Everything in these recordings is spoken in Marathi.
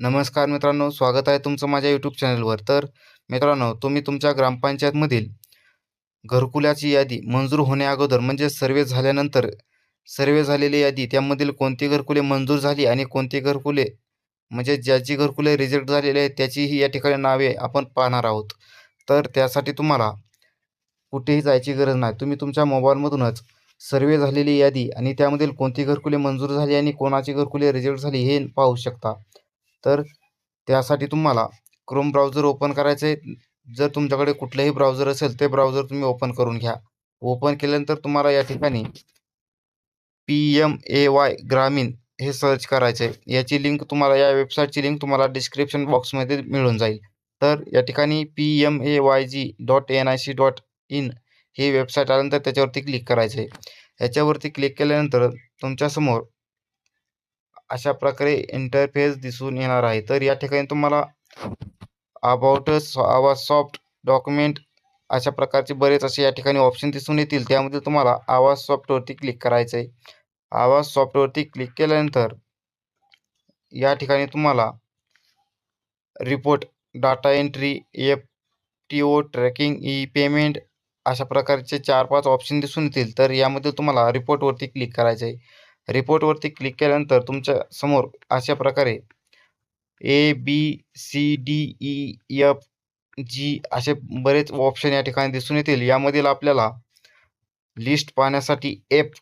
नमस्कार मित्रांनो स्वागत आहे तुमचं माझ्या यूट्यूब चॅनलवर तर मित्रांनो तुम्ही तुमच्या ग्रामपंचायतमधील घरकुलाची यादी मंजूर होण्याअगोदर म्हणजे सर्वे झाल्यानंतर सर्वे झालेली यादी त्यामधील कोणती घरकुले मंजूर झाली आणि कोणती घरकुले म्हणजे ज्याची घरकुले रिजेक्ट झालेली आहेत त्याचीही या ठिकाणी नावे आपण पाहणार आहोत. तर त्यासाठी तुम्हाला कुठेही जायची गरज नाही. तुम्ही तुमच्या मोबाईलमधूनच सर्वे झालेली यादी आणि त्यामधील कोणती घरकुले मंजूर झाली आणि कोणाची घरकुले रिजेक्ट झाली हे पाहू शकता. तर त्यासाठी तुम्हाला क्रोम ब्राउझर ओपन करायचं आहे जर तुमच्याकडे कुठलंही ब्राउझर असेल ते ब्राउझर तुम्ही ओपन करून घ्या. ओपन केल्यानंतर तुम्हाला या ठिकाणी पी एम ए वाय ग्रामीण हे सर्च करायचं आहे याची लिंक तुम्हाला या वेबसाईटची लिंक तुम्हाला डिस्क्रिप्शन बॉक्समध्ये मिळून जाईल. तर या ठिकाणी P M A Y G dot N I C dot in he website आल्यानंतर त्याच्यावरती क्लिक करायचं आहे याच्यावरती क्लिक केल्यानंतर तुमच्यासमोर अशा प्रकारे इंटरफेस दिसून येणार आहे. तर या ठिकाणी तुम्हाला अबाउट आवाज सॉफ्ट डॉक्युमेंट अशा प्रकारचे बरेच असे या ठिकाणी ऑप्शन दिसून येतील. त्यामध्ये तुम्हाला आवाज सॉफ्टवरती क्लिक करायचं आहे आवाज सॉफ्टवरती क्लिक केल्यानंतर या ठिकाणी तुम्हाला report data entry F T O tracking E payment अशा प्रकारचे चार पाच ऑप्शन दिसून येतील. तर यामध्ये तुम्हाला रिपोर्टवरती क्लिक करायचं आहे रिपोर्टवरती क्लिक केल्यानंतर तुमच्यासमोर अशा प्रकारे A B C D E F G असे बरेच ऑप्शन या ठिकाणी दिसून येतील. यामधील आपल्याला लिस्ट पाहण्यासाठी एफ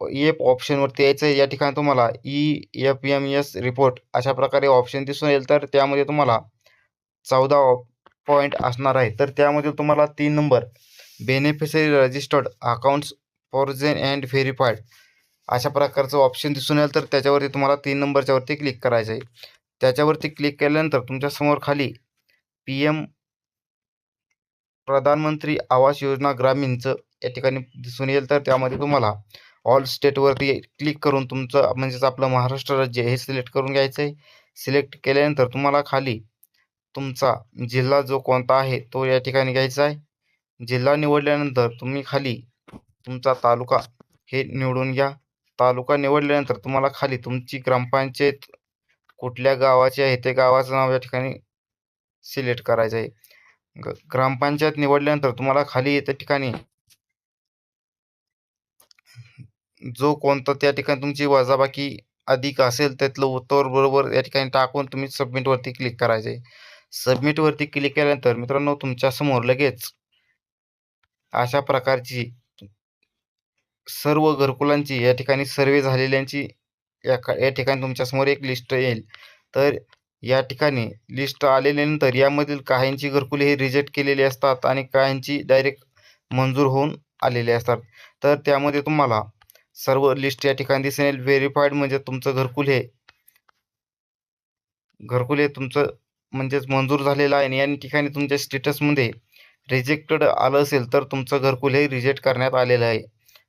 एफ ऑप्शनवरती यायचं आहे या ठिकाणी तुम्हाला E F M S report अशा प्रकारे ऑप्शन दिसून येईल. तर त्यामध्ये तुम्हाला चौदा पॉईंट असणार आहे. तर त्यामध्ये तुम्हाला तीन number beneficiary registered accounts frozen and verified अशा प्रकारचं ऑप्शन दिसून येईल तर त्याच्यावरती तुम्हाला तीन नंबरच्यावरती क्लिक करायचं आहे त्याच्यावरती क्लिक केल्यानंतर तुमच्यासमोर खाली पी एम प्रधानमंत्री आवास योजना ग्रामीणचं या ठिकाणी दिसून येईल. तर त्यामध्ये तुम्हाला ऑल स्टेटवरती क्लिक करून तुमचं म्हणजेच आपलं महाराष्ट्र राज्य हे सिलेक्ट करून घ्यायचं आहे सिलेक्ट केल्यानंतर तुम्हाला खाली तुमचा जिल्हा जो कोणता आहे तो या ठिकाणी घ्यायचा आहे. जिल्हा निवडल्यानंतर तुम्ही खाली तुमचा तालुका हे निवडून घ्या. तालुका निवडल्यानंतर तुम्हाला खाली तुमची ग्रामपंचायत कुठल्या गावाची आहे ते गावाचं नाव या ठिकाणी सिलेक्ट करायचं आहे. ग ग्रामपंचायत निवडल्यानंतर तुम्हाला खाली त्या ठिकाणी जो कोणता त्या ठिकाणी तुमची वजाबाकी अधिक असेल त्यातलं उत्तर बरोबर या ठिकाणी टाकून तुम्ही सबमिटवरती क्लिक करायचं आहे. सबमिटवरती क्लिक केल्यानंतर मित्रांनो तुमच्यासमोर लगेच अशा प्रकारची सर्व घरकुलांची या ठिकाणी सर्वे झालेल्यांची या या ठिकाणी तुमच्यासमोर एक लिस्ट येईल. तर या ठिकाणी लिस्ट आलेल्यानंतर यामधील काहींची घरकुले हे रिजेक्ट केलेली असतात आणि काहींची डायरेक्ट मंजूर होऊन आलेले असतात. तर त्यामध्ये तुम्हाला सर्व लिस्ट या ठिकाणी दिसेल येईल. व्हेरीफाईड म्हणजे तुमचं घरकुल हे घरकुल हे तुमचं म्हणजेच मंजूर झालेलं आहे आणि या ठिकाणी तुमच्या स्टेटसमध्ये रिजेक्टेड आलं असेल तर तुमचं घरकुल हे रिजेक्ट करण्यात आलेलं आहे.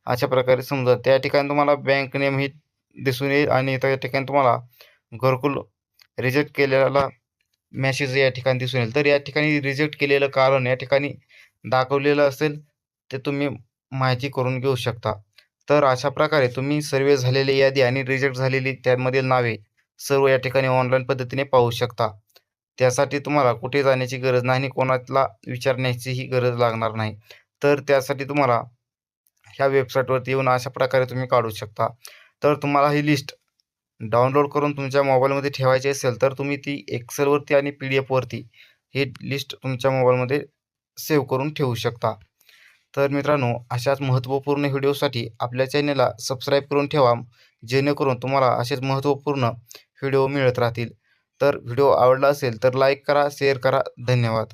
अशा प्रकारे समजा त्या ठिकाणी तुम्हाला बँक नेम ही दिसून येईल आणि त्या ठिकाणी तुम्हाला घरकुल रिजेक्ट केलेला मॅसेज या ठिकाणी दिसून येईल. तर या ठिकाणी रिजेक्ट केलेलं कारण या ठिकाणी दाखवलेलं असेल ते तुम्ही माहिती करून घेऊ शकता. तर अशा प्रकारे तुम्ही सर्वे झालेली यादी आणि रिजेक्ट झालेली त्यामधील नावे सर्व या ठिकाणी ऑनलाईन पद्धतीने पाहू शकता. त्यासाठी तुम्हाला कुठे जाण्याची गरज नाही आणि कोणाला विचारण्याचीही गरज लागणार नाही. तर त्यासाठी तुम्हाला ह्या वेबसाईटवरती येऊन अशा प्रकारे तुम्ही काढू शकता. तर तुम्हाला ही लिस्ट डाउनलोड करून तुमच्या मोबाईलमध्ये ठेवायची असेल तर तुम्ही ती एक्सेलवरती आणि पी डी एफवरती ही लिस्ट तुमच्या मोबाईलमध्ये सेव्ह करून ठेवू शकता. तर मित्रांनो अशाच महत्त्वपूर्ण व्हिडिओसाठी आपल्या चॅनलला सबस्क्राईब करून ठेवा जेणेकरून तुम्हाला असेच महत्त्वपूर्ण व्हिडिओ मिळत राहतील. तर व्हिडिओ आवडला असेल तर लाईक करा शेअर करा. धन्यवाद.